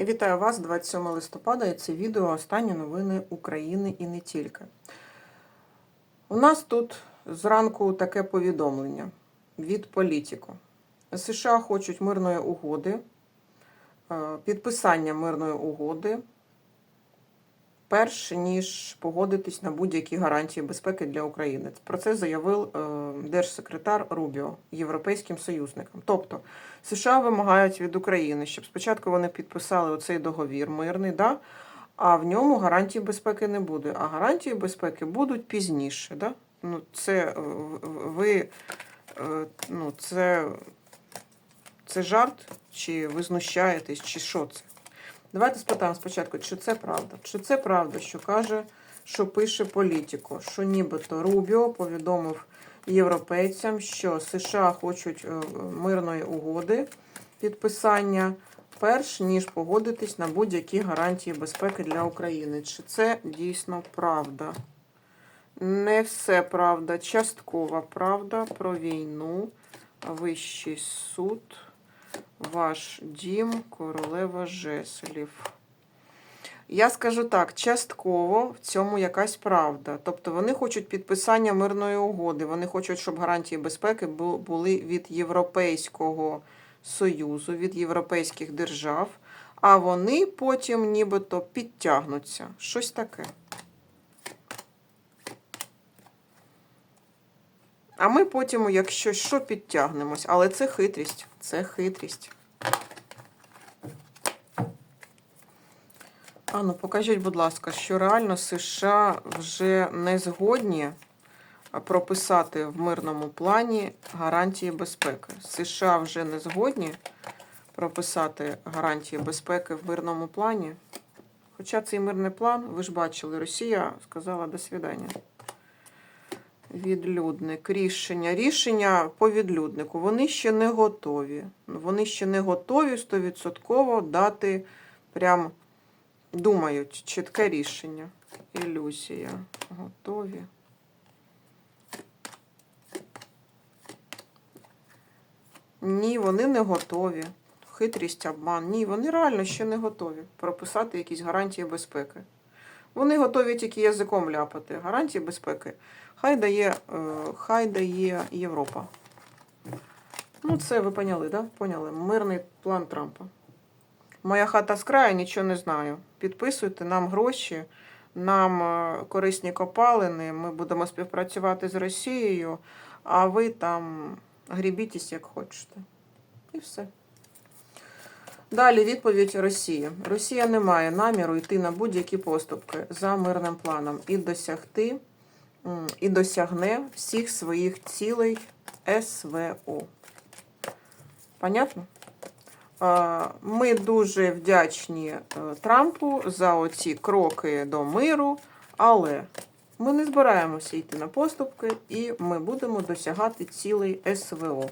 Вітаю вас 27 листопада. І це відео останні новини України і не тільки. У нас тут зранку таке повідомлення від політику. США хочуть мирної угоди, е, підписання мирної угоди, перш ніж погодитись на будь-які гарантії безпеки для України. Про це заявив е, держсекретар Рубіо європейським союзникам. Тобто США вимагають від України, щоб спочатку вони підписали оцей договір мирний, да? а в ньому гарантії безпеки не буде. А гарантії безпеки будуть пізніше. Да? Ну, це е, ви е, ну, це, це жарт, чи ви знущаєтесь, чи що це? Давайте спитаємо спочатку, чи це правда? Чи це правда, що каже, що пише політико, що нібито Рубіо повідомив європейцям, що США хочуть е, мирної угоди підписання, перш ніж погодитись на будь-які гарантії безпеки для України. Чи це дійсно правда? Не все правда, часткова правда про війну, Вищий суд, ваш дім, королева жеслів. Я скажу так, частково в цьому якась правда. Тобто вони хочуть підписання мирної угоди, вони хочуть, щоб гарантії безпеки були від Європейського Союзу, від європейських держав, а вони потім нібито підтягнуться. Щось таке. А ми потім, якщо що, підтягнемось. Але це хитрість. Це хитрість. А ну покажіть, будь ласка, що реально США вже не згодні прописати в мирному плані гарантії безпеки. США вже не згодні прописати гарантії безпеки в мирному плані. Хоча цей мирний план, ви ж бачили, Росія сказала до свидання. Відлюдник, рішення. Рішення по відлюднику. Вони ще не готові. Вони ще не готові 100% дати прям думають чітке рішення. Ілюзія. Готові. Ні, вони не готові. Хитрість, обман. Ні, вони реально ще не готові прописати якісь гарантії безпеки. Вони готові тільки язиком ляпати. Гарантії безпеки. Хай дає, е, хай дає Європа. Ну, це ви поняли, да? Поняли. Мирний план Трампа. Моя хата з краю, нічого не знаю. Підписуйте нам гроші, нам е, корисні копалини. Ми будемо співпрацювати з Росією, а ви там грібітесь як хочете. І все. Далі відповідь Росії. Росія не має наміру йти на будь-які поступки за мирним планом і досягти і досягне всіх своїх цілей СВО. Понятно? Ми дуже вдячні е, Трампу за оці кроки до миру, але ми не збираємося йти на поступки і ми будемо досягати цілей СВО.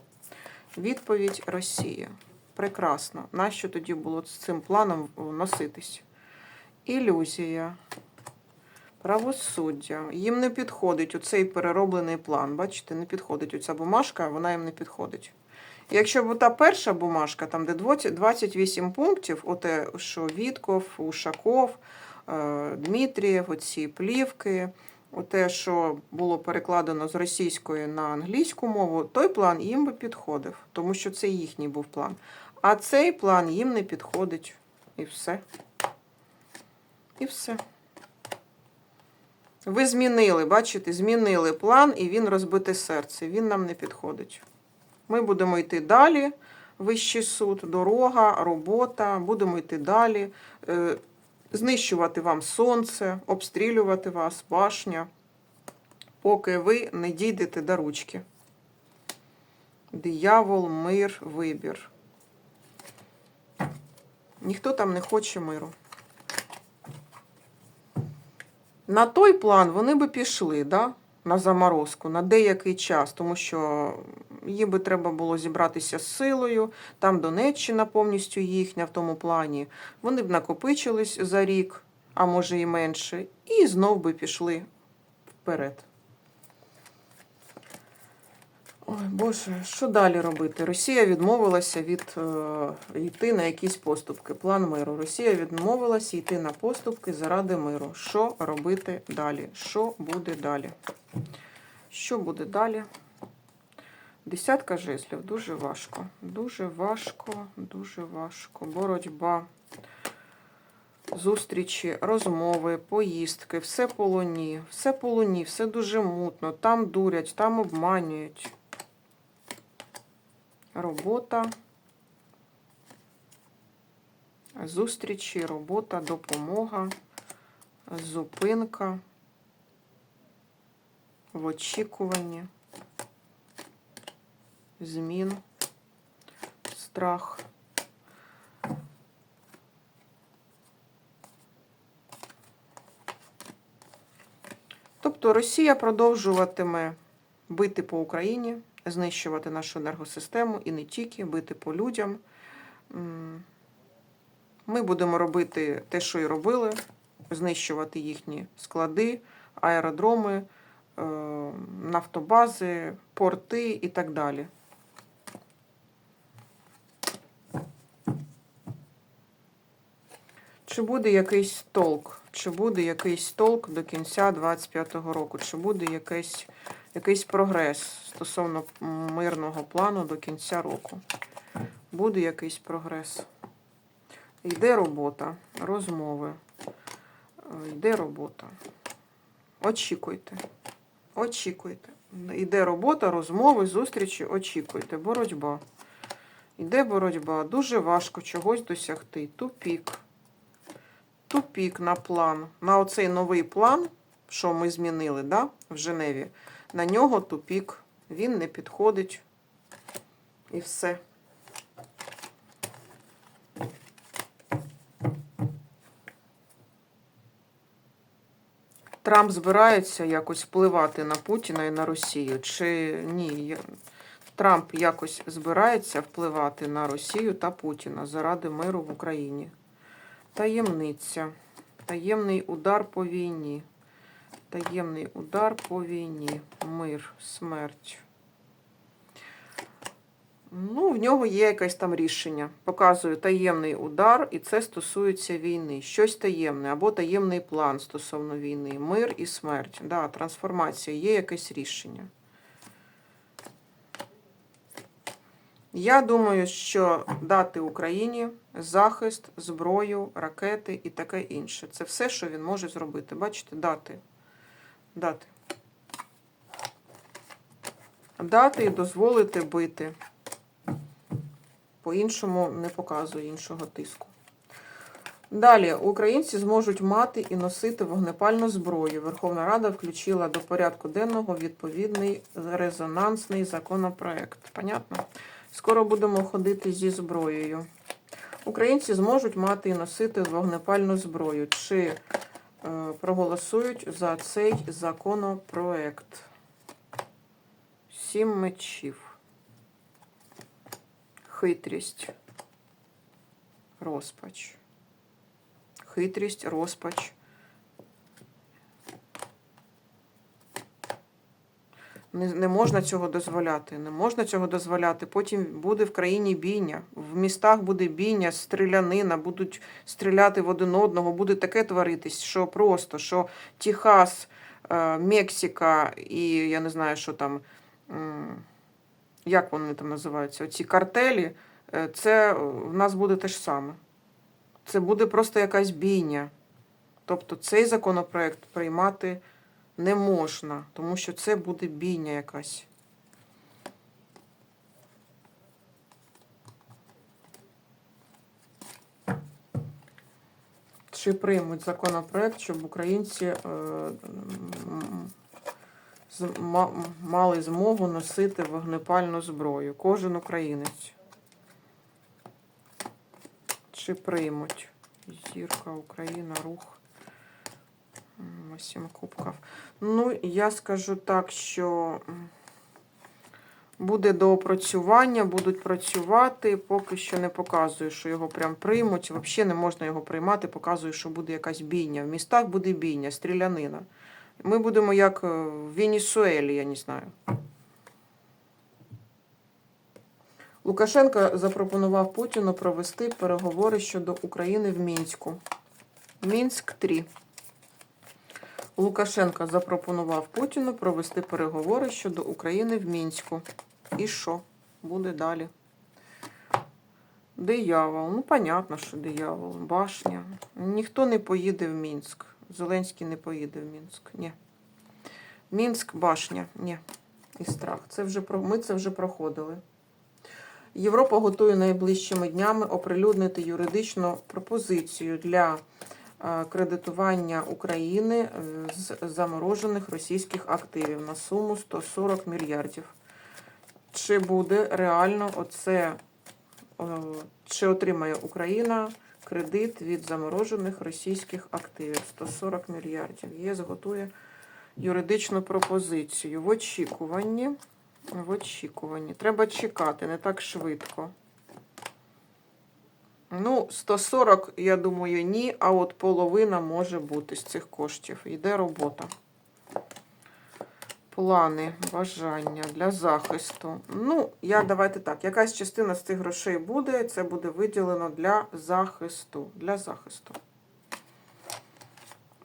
Відповідь Росії. Прекрасно. Нащо тоді було з цим планом носитись? Ілюзія. Правосуддя. Їм не підходить оцей перероблений план. Бачите, не підходить оця бумажка, вона їм не підходить. Якщо б та перша бумажка, там де 20 28 пунктів, оте, що Вітков, Ушаков, е, Дмитрієв, оці плівки, оте, що було перекладено з російської на англійську мову, той план їм би підходив, тому що це їхній був план. А цей план їм не підходить. І все. І все. Ви змінили, бачите, змінили план, і він розбите серце. Він нам не підходить. Ми будемо йти далі. Вищий суд, дорога, робота, будемо йти далі, е, знищувати вам сонце, обстрілювати вас, башня, поки ви не дійдете до ручки. Диявол, мир, вибір. Ніхто там не хоче миру. На той план вони би пішли, да? на заморозку, на деякий час, тому що їм би треба було зібратися з силою, там Донеччина повністю їхня в тому плані. Вони б накопичились за рік, а може і менше, і знов би пішли вперед. Ой, Боже, що далі робити? Росія відмовилася від е, йти на якісь поступки. План миру. Росія відмовилася йти на поступки заради миру. Що робити далі? Що буде далі? Що буде далі? Десятка жезлів. Дуже важко. Дуже важко, дуже важко. Боротьба. Зустрічі, розмови, поїздки, все по луні, все по луні, все дуже мутно. Там дурять, там обманюють. Робота. Зустрічі, робота, допомога, зупинка. В очікуванні. Змін. Страх. Тобто Росія продовжуватиме бити по Україні, знищувати нашу енергосистему і не тільки бити по людям. Ми будемо робити те, що і робили, знищувати їхні склади, аеродроми, е, нафтобази, порти і так далі. Чи буде якийсь толк? Чи буде якийсь толк до кінця 25-го року? Чи буде якийсь, якийсь прогрес стосовно мирного плану до кінця року? Буде якийсь прогрес. Йде робота, розмови. Е, Йде робота. Очікуйте. Очікуйте. Йде робота, розмови, зустрічі, очікуйте. Боротьба. Йде боротьба. Дуже важко чогось досягти. Тупік. Тупік на план. На оцей новий план, що ми змінили да, в Женеві, на нього тупік. Він не підходить. І все. Трамп збирається якось впливати на Путіна і на Росію? Чи ні? Трамп якось збирається впливати на Росію та Путіна заради миру в Україні? Таємниця. Таємний удар по війні. Таємний удар по війні. Мир, смерть. Ну, в нього є якесь там рішення. Показую таємний удар, і це стосується війни. Щось таємне, або таємний план стосовно війни. Мир і смерть. Да, трансформація, є якесь рішення. Я думаю, що дати Україні захист, зброю, ракети і таке інше. Це все, що він може зробити. Бачите, дати. Дати. Дати і дозволити бити. По-іншому не показує іншого тиску. Далі українці зможуть мати і носити вогнепальну зброю. Верховна Рада включила до порядку денного відповідний резонансний законопроект. Понятно? Скоро будемо ходити зі зброєю. Українці зможуть мати і носити вогнепальну зброю. Чи проголосують за цей законопроект? Сім мечів. Хитрість. Розпач. Хитрість, розпач. Не, не можна цього дозволяти. Не можна цього дозволяти. Потім буде в країні бійня. В містах буде бійня, стрілянина, будуть стріляти в один одного, буде таке творитись, що просто, що Техас, е, Мексика і я не знаю, що там, як вони там називаються, оці картелі, е, це в нас буде те ж саме. Це буде просто якась бійня. Тобто цей законопроект приймати не можна, тому що це буде бійня якась. Чи приймуть законопроект, щоб українці е, мали змогу носити вогнепальну зброю? Кожен українець. Чи приймуть? Зірка, Україна, рух. М, Сім кубків. Ну, я скажу так, що буде доопрацювання, будуть працювати. Поки що не показую, що його прям приймуть. Взагалі не можна його приймати, показую, що буде якась бійня. В містах буде бійня, стрілянина. Ми будемо як е, в Венесуелі, я не знаю. Лукашенко запропонував Путіну провести переговори щодо України в Мінську. Мінськ 3. Лукашенко запропонував Путіну провести переговори щодо України в Мінську. І що буде далі? Диявол. Ну, понятно, що диявол. Башня. Ніхто не поїде в Мінськ. Зеленський не поїде в Мінськ. Ні. Мінськ, башня. Ні. І страх. Це вже. Ми це вже проходили. Європа готує найближчими днями оприлюднити юридичну пропозицію для кредитування України е, з заморожених російських активів на суму 140 мільярдів. Чи буде реально оце, е, чи отримає Україна кредит від заморожених російських активів 140 мільярдів? ЄС готує юридичну пропозицію в очікуванні. В очікуванні. Треба чекати, не так швидко. Ну, 140, я думаю, ні, а от половина може бути з цих коштів. Йде робота. Плани, бажання для захисту. Ну, я давайте так. Якась частина з цих грошей буде, це буде виділено для захисту. Для захисту.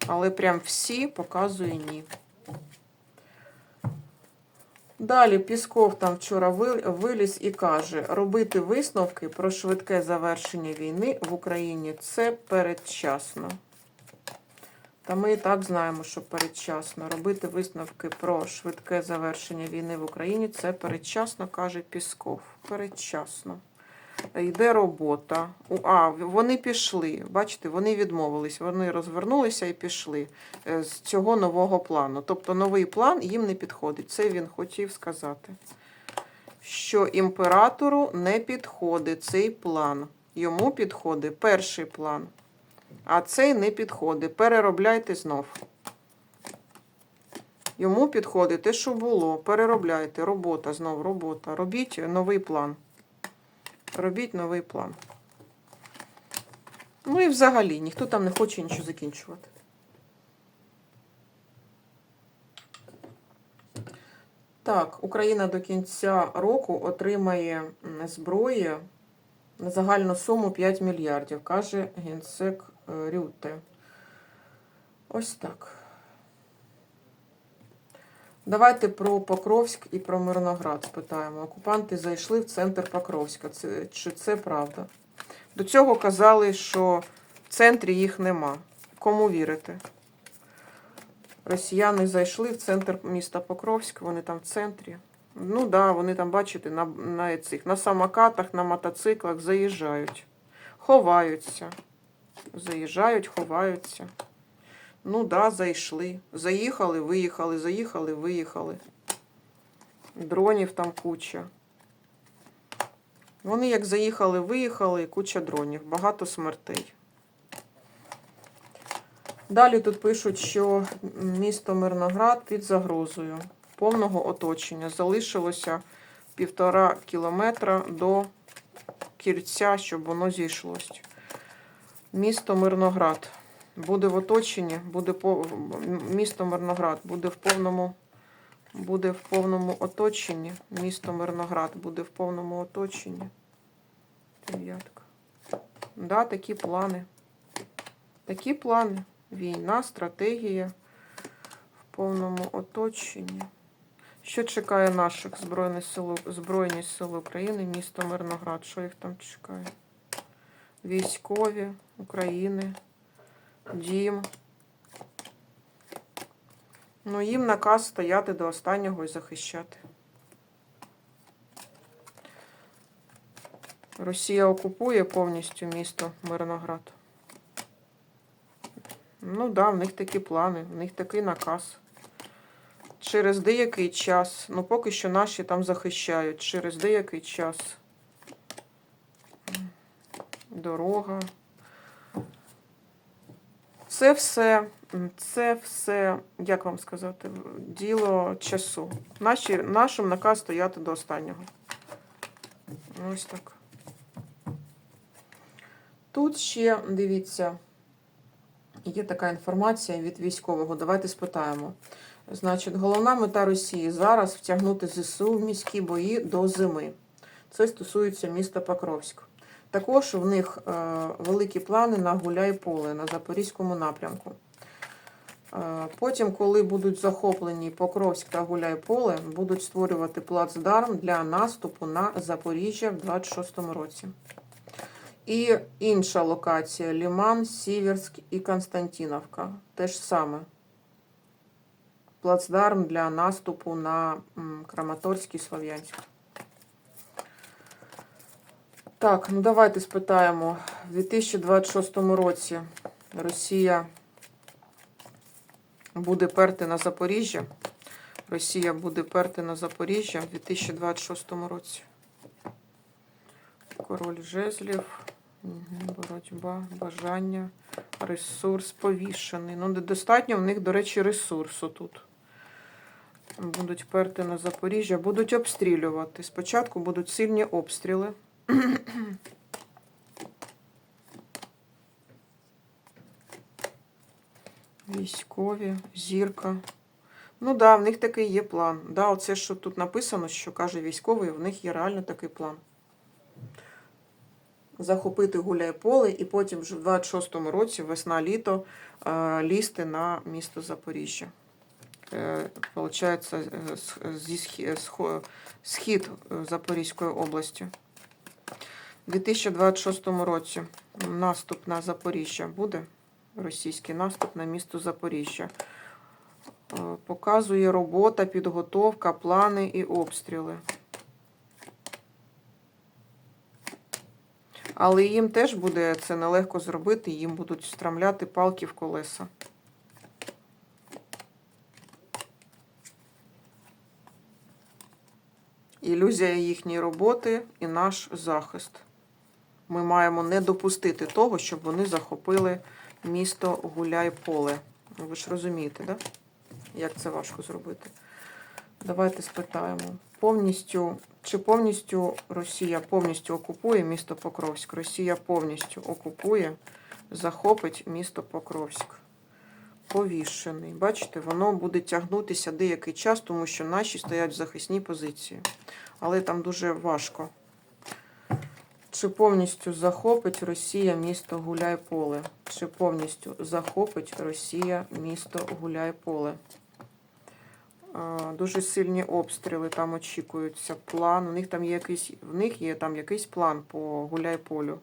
Але прям всі показує ні. Далі Пісков там вчора виліз і каже, робити висновки про швидке завершення війни в Україні це передчасно. Та ми і так знаємо, що передчасно. Робити висновки про швидке завершення війни в Україні це передчасно, каже Пісков. Передчасно. Йде робота. А, вони пішли. Бачите, вони відмовились. Вони розвернулися і пішли е, з цього нового плану. Тобто новий план їм не підходить. Це він хотів сказати. Що імператору не підходить цей план. Йому підходить перший план. А цей не підходить. Переробляйте знов. Йому підходить те, що було. Переробляйте. Робота, знов робота. Робіть новий план. Робіть новий план. Ну і взагалі, ніхто там не хоче нічого закінчувати. Так, Україна до кінця року отримає зброї на загальну суму 5 мільярдів, каже генсек е, Рюте. Ось так. Давайте про Покровськ і про Мирноград спитаємо. Окупанти зайшли в центр Покровська. Це, чи це правда? До цього казали, що в центрі їх нема. Кому вірити? Росіяни зайшли в центр міста Покровськ, вони там в центрі. Ну так, да, вони там, бачите, на, на, цих, на самокатах, на мотоциклах заїжджають, ховаються. Заїжджають, ховаються. Ну да, зайшли. Заїхали, виїхали, заїхали, виїхали. Дронів там куча. Вони як заїхали, виїхали, куча дронів, багато смертей. Далі тут пишуть, що місто Мирноград під загрозою повного оточення. Залишилося півтора кілометра до кільця, щоб воно зійшлось. Місто Мирноград буде в оточенні, буде по місто Мирноград буде в повному буде в повному оточенні. Місто Мирноград буде в повному оточенні. Дев'ятка. Да, такі плани. Такі плани. Війна, стратегія в повному оточенні. Що чекає наших Збройних сил, Збройні Сили України, місто Мирноград? Що їх там чекає? Військові України, дім. Ну, їм наказ стояти до останнього і захищати. Росія окупує повністю місто Мирноград. Ну да, в них такі плани, в них такий наказ. Через деякий час, ну поки що наші там захищають, через деякий час. Дорога. Це все, це все, як вам сказати, діло часу. Наші, нашим наказ стояти до останнього. Ось так. Тут ще, дивіться, є така інформація від військового. Давайте спитаємо. Значить, головна мета Росії зараз втягнути ЗСУ в міські бої до зими. Це стосується міста Покровськ. Також в них е, великі плани на Гуляй-Поле на Запорізькому напрямку. Е, Потім, коли будуть захоплені Покровськ та Гуляй-Поле, будуть створювати плацдарм для наступу на Запоріжжя в 26-му році. І інша локація Ліман, Сіверськ і Константиновка. Те ж саме. Плацдарм для наступу на м, Краматорськ і Слов'янськ. Так, ну давайте спитаємо. В 2026 році Росія буде перти на Запоріжжя. Росія буде перти на Запоріжжя в 2026 році. Король жезлів, боротьба, бажання, ресурс повішений. Ну, недостатньо в них, до речі, ресурсу тут. Будуть перти на Запоріжжя, будуть обстрілювати. Спочатку будуть сильні обстріли. Військові, зірка. Ну да, в них такий є план. Да, оце, що тут написано, що каже військовий, в них є реально такий план. Захопити гуляй-поле і потім вже в 26-му році, весна-літо, е, лізти на місто Запоріжжя. Е, Получається, е, зі схі- схід Запорізької області. У 2026 році наступ на Запоріжжя буде. Російський наступ на місто Запоріжжя. Е, Показує робота, підготовка, плани і обстріли. Але їм теж буде це нелегко зробити, їм будуть встромляти палки в колеса. Ілюзія їхньої роботи і наш захист. Ми маємо не допустити того, щоб вони захопили місто Гуляй-Поле. Ви ж розумієте, да? як це важко зробити? Давайте спитаємо. Повністю, чи повністю Росія повністю окупує місто Покровськ? Росія повністю окупує, захопить місто Покровськ. Повішений. Бачите, воно буде тягнутися деякий час, тому що наші стоять в захисній позиції. Але там дуже важко. Чи повністю захопить Росія місто Гуляй-Поле? Чи повністю захопить Росія місто Гуляй-Поле? Дуже сильні обстріли там очікуються. План. У них там є якийсь, в них є там якийсь план по Гуляй-Полю.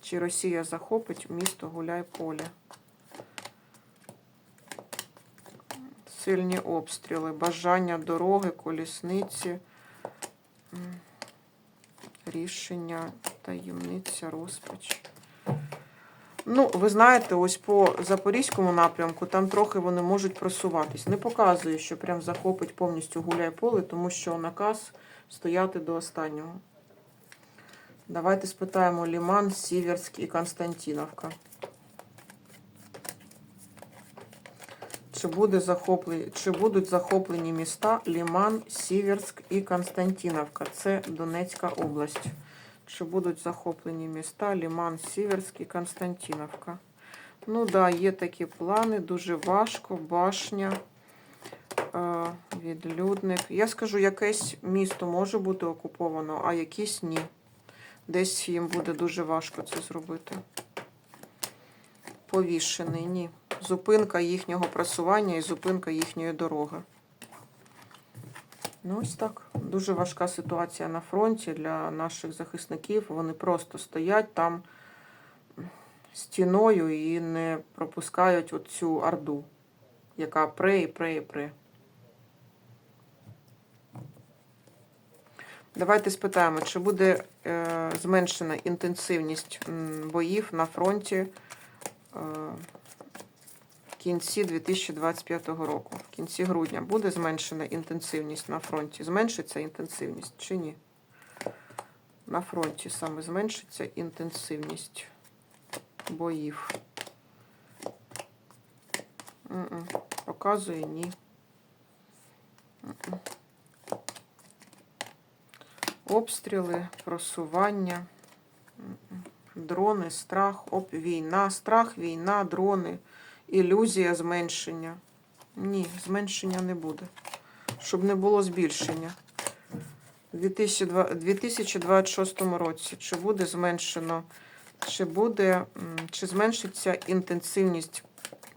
Чи Росія захопить місто Гуляй-Поле? Сильні обстріли, бажання дороги, колісниці, рішення, таємниця, розпач. Ну, ви знаєте, ось по Запорізькому напрямку там трохи вони можуть просуватись. Не показує, що прям захопить повністю гуляй-поле, тому що наказ стояти до останнього. Давайте спитаємо Ліман, Сіверськ і Константиновка. Чи, буде захоплені, чи будуть захоплені міста Ліман, Сіверськ і Константиновка? Це Донецька область. Чи будуть захоплені міста Ліман, Сіверськ і Константиновка? Ну так, да, є такі плани, дуже важко, башня, е, відлюдник. Я скажу, якесь місто може бути окуповано, а якісь ні. Десь їм буде дуже важко це зробити. Повішений, ні. Зупинка їхнього просування і зупинка їхньої дороги. Ну, ось так. Дуже важка ситуація на фронті для наших захисників. Вони просто стоять там стіною і не пропускають оцю орду, яка пре і пре і пре. Давайте спитаємо, чи буде е, зменшена інтенсивність боїв на фронті в кінці 2025 року. В кінці грудня буде зменшена інтенсивність на фронті. Зменшиться інтенсивність чи ні? На фронті саме зменшиться інтенсивність боїв. Показує ні. Обстріли, просування. Дрони, страх, оп, війна, страх, війна, дрони, ілюзія зменшення. Ні, зменшення не буде. Щоб не було збільшення. У 2026 році чи буде зменшено, чи буде, чи зменшиться інтенсивність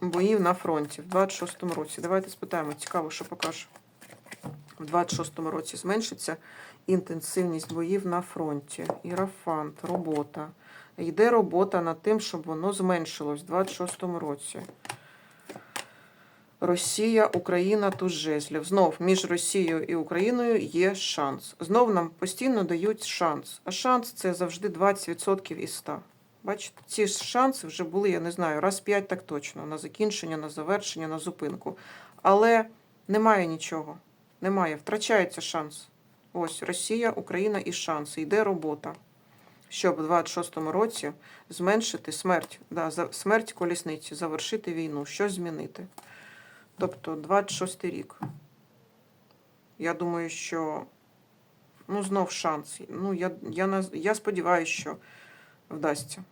боїв на фронті в 26 році? Давайте спитаємо, цікаво, що покаже. В 26 році зменшиться інтенсивність боїв на фронті. Ірафант, робота. Йде робота над тим, щоб воно зменшилось в 26 році. Росія, Україна, туз жезлів. Знов між Росією і Україною є шанс. Знов нам постійно дають шанс. А шанс це завжди 20% із 100. Бачите, ці ж шанси вже були, я не знаю, раз 5 так точно, на закінчення, на завершення, на зупинку. Але немає нічого. Немає. Втрачається шанс. Ось Росія, Україна і шанс. Йде робота. Щоб у 26-му році зменшити смерть, да, смерть колісниці, завершити війну, щось змінити. Тобто 26 рік. Я думаю, що ну, знов шанс. Ну, я, я, я сподіваюся, що вдасться.